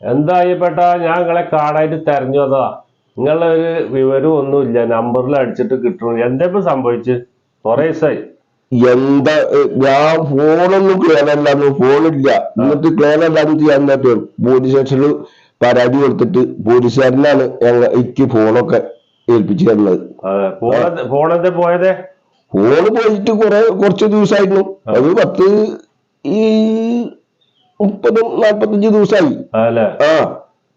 എന്തായിപ്പെട്ട ഞാൻ നിങ്ങളെ കാണായിട്ട് തെരഞ്ഞു വന്നതാ. നിങ്ങളുടെ ഒരു വിവരം ഒന്നുമില്ല. നമ്പറിൽ അടിച്ചിട്ട് കിട്ടണു. എന്താ ഇപ്പൊ സംഭവിച്ച്? കൊറേ ദിവസമായി എന്താ ഞാൻ ഫോണൊന്നും ക്ലിയർ അല്ലാന്ന് ഫോണില്ല എന്നിട്ട് ക്ലിയർ അല്ലാന്ന് ചെയ്യാൻ പറ്റും പോലീസ് സ്റ്റേഷനിൽ പരാതി കൊടുത്തിട്ട് പോലീസുകാരനാണ് ഞങ്ങൾ എനിക്ക് ഫോണൊക്കെ ഏൽപ്പിച്ചു തന്നത് ഫോണെന്താ പോയതേ? ഫോണ് പോയിട്ട് കുറെ കുറച്ച് ദിവസമായിരുന്നു. അത് പത്ത് ഈ മുപ്പത് നാൽപ്പത്തഞ്ച് ദിവസമായി ആ.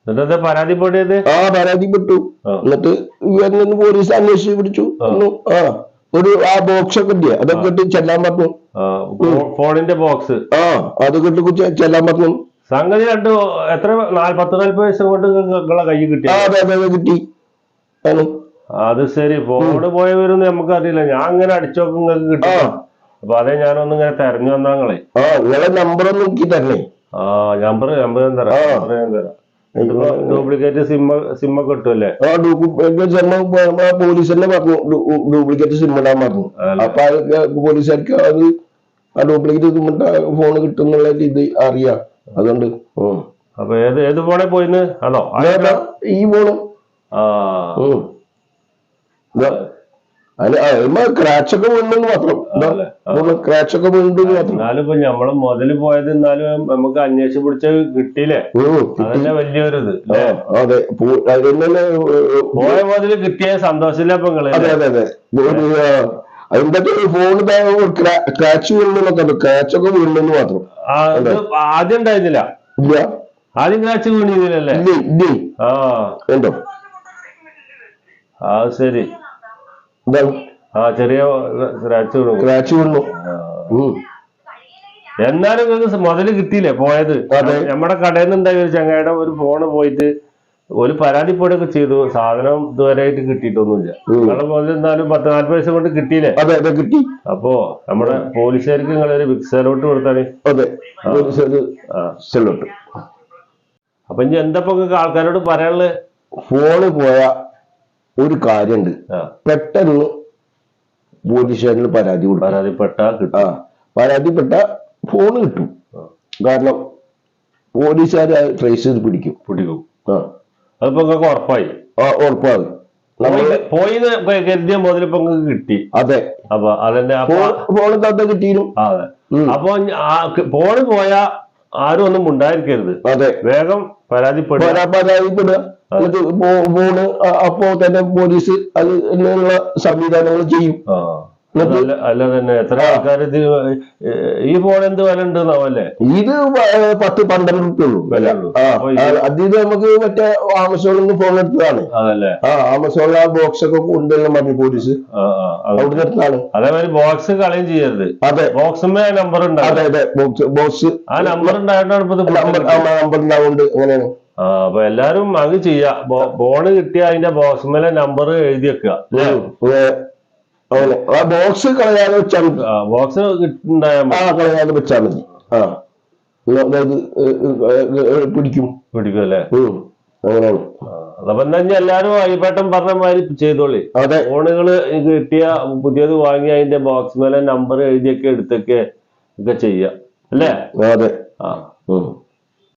എന്നിട്ട് പരാതിപ്പെടിയത് ആ പരാതിപ്പെട്ടു. എന്നിട്ട് ഇവരിൽ പോലീസ് അന്വേഷിച്ച് പിടിച്ചു. ആ. ഒരു ആ ബോക്സ് ഒക്കെ ഇല്ലേ? അതൊക്കെ ഇട്ട് ചെല്ലാൻ പറഞ്ഞു. ഫോണിന്റെ ബോക്സ് ആ അതൊക്കെ ഇട്ട് ചെല്ലാൻ പറഞ്ഞു. സംഗതി രണ്ട് എത്ര പത്ത് നാല്പത് വയസ്സ് കൊണ്ട് നിങ്ങളെ കൈ കിട്ടി? കിട്ടി. അത് ശരി ഫോണ് പോയവരൊന്നും നമുക്ക് അറിയില്ല. ഞാൻ അങ്ങനെ അടിച്ചോക്കെ നിങ്ങൾക്ക് കിട്ടി. അപ്പൊ അതേ ഞാനൊന്നിങ്ങനെ തെരഞ്ഞു വന്നാങ്ങളെ ആ നിങ്ങളെ നമ്പർ ഒന്ന് നോക്കി തരണേ. നമ്പർ നമ്പർ ഞാൻ തരാം. നമ്പർ ഞാൻ തരാം. ഡ്യൂപ്ലിക്കേറ്റ് സിമ്മ സിമ്മൊക്കെ കിട്ടുമല്ലേ? ആ പോലീസ് തന്നെ പറഞ്ഞു ഡ്യൂപ്ലിക്കേറ്റ് സിം ഇടാൻ പറഞ്ഞു? അപ്പൊ അതൊക്കെ പോലീസുകാർക്ക് അത് ആ ഡ്യൂപ്ലിക്കേറ്റ് സിം ഇട്ട ഫോൺ കിട്ടും എന്നുള്ള ഇത് അറിയാ. അതുകൊണ്ട്. അപ്പൊ ഏത് ഏത് ഫോണെ പോയിന്ന്? ആണോ? ഈ ഫോണ് ആ. അതിന് അതിന്മേ ക്രാച്ച് ഒക്കെ വീണെന്ന് മാത്രം. അതല്ലേ? ക്രാച്ച് ഒക്കെ വീണ്ടെന്ന് മാത്രം. എന്നാലും ഇപ്പൊ നമ്മൾ മുതൽ പോയത് എന്നാലും നമുക്ക് അന്വേഷിച്ച് പിടിച്ച കിട്ടിയില്ലേ. അതന്നെ വലിയൊരു ഇത് അതെ. പോയ മുതൽ കിട്ടിയ സന്തോഷമില്ല പെങ്ങൾ അതെ അതെ അതെ. അതിന്റെ ഫോൺ ക്രാച്ച് വീണെന്നൊക്കെ ക്രാച്ച് ഒക്കെ വീണെന്ന് മാത്രം. ആ, ആദ്യം ഉണ്ടായിരുന്നില്ല? ഇല്ല. ആദ്യം ഇല്ലേ ആ. ഉണ്ടോ? ആ ശരി. എന്താണ് ചെറിയ സ്ക്രാച്ച് വീണു. എന്നാലും നിങ്ങൾക്ക് മുതൽ കിട്ടിയില്ലേ പോയത്. നമ്മുടെ കടയിൽ നിന്നുണ്ടായ ഒരു ചങ്ങായിടെ ഒരു ഫോണ് പോയിട്ട് ഒരു പരാതിപ്പെടുകയൊക്കെ ചെയ്തു. സാധനം ഇതുവരെയായിട്ട് കിട്ടിയിട്ടൊന്നുമില്ല. നിങ്ങളെ മുതൽ എന്നാലും പത്ത് നാല് പൈസ കൊണ്ട് കിട്ടിയില്ലേ? അതെ അതെ കിട്ടി. അപ്പോ നമ്മുടെ പോലീസുകാർക്ക് നിങ്ങളൊരു വിക്സലോട്ട് കൊടുത്താണ് അതെ. അപ്പൊ ഇനി എന്താ ഇപ്പൊ ആൾക്കാരോട് പറയാനുള്ളത്? ഫോണ് പോയ ഒരു കാര്യമുണ്ട് പെട്ടെന്ന് പോലീസ് സ്റ്റേഷനിൽ പരാതി കൊടുക്കും പരാതിപ്പെട്ടാ ആ കിട്ടും പരാതിപ്പെട്ട ഫോൺ കിട്ടും. കാരണം പോലീസുകാർ ട്രേസ് ചെയ്ത് പിടിക്കും. പിടിക്കും. ആ. അതിപ്പോ നിങ്ങൾക്ക് ഉറപ്പായി? ആ ഉറപ്പാണ്. പോയി കരുതിയ മുതൽ ഇപ്പൊ കിട്ടി. അതെ. അപ്പൊ അതന്നെ ഫോൺ തത്ത കിട്ടിയിരുന്നു അതെ. അപ്പൊ ഫോണ് പോയാ ആരും ഒന്നും ഉണ്ടായിരിക്കരുത് അതെ. വേഗം പരാതിപ്പെടുക. പരാ- പരാതിപ്പെടുക എന്നിട്ട് ഫോ- ഫോണ് അപ്പോ തന്നെ പോലീസ് അത് എന്നുള്ള സംവിധാനങ്ങൾ ചെയ്യും. അല്ല തന്നെ എത്ര ആൾക്കാർ ഇത് ഈ ഫോൺ എന്ത് വില ഉണ്ടെന്നാവല്ലേ ഇത് പത്ത് പന്ത്രണ്ട് റുപ്യ ഉള്ളൂ. വില അത് ഇത് നമുക്ക് മറ്റേ ആമസോണിൽ നിന്ന് ഫോൺ എടുത്തതാണ്. അതല്ലേ. ആ ആമസോണിൽ ആ ബോക്സ് ഒക്കെ കൊണ്ടുവരണം പറഞ്ഞു പോലീസ്. അവിടുന്ന് എടുത്തതാണ്. അതേമാതിരി ബോക്സ് കളയും ചെയ്യരുത്. അതെ. ബോക്സുമേ നമ്പർ അതെ ഉണ്ടാവും അതെ ബോക്സ് ബോക്സ് ആ നമ്പർ ഇത് നമ്പർ ഉണ്ടാവുന്നുണ്ട് അങ്ങനെയാണ്. ആ അപ്പൊ എല്ലാരും അത് ചെയ്യാ. ഫോണ് കിട്ടിയ അതിന്റെ ബോക്സുമേലെ നമ്പർ എഴുതി വെക്കുക. അങ്ങനെ. ആ ബോക്സ് കളയാതെ വെച്ചാൽ മതി. ബോക്സ് ആ കളയാതെ വെച്ചാൽ മതി. ആ. അതായത് പിടിക്കും. പിടിക്കും അല്ലേ. അങ്ങനെയാണ്. അപ്പൊ എന്താ ഇനി എല്ലാരും അയ്യപ്പേട്ടൻ പറഞ്ഞ മാതിരി ചെയ്തോളി. അതെ. ഫോണുകൾ കിട്ടിയ പുതിയത് വാങ്ങി അതിന്റെ ബോക്സ് മേലെ നമ്പർ എഴുതിയൊക്കെ എടുത്തൊക്കെ ഒക്കെ ചെയ്യാ. അല്ലേ? അതെ. ആ.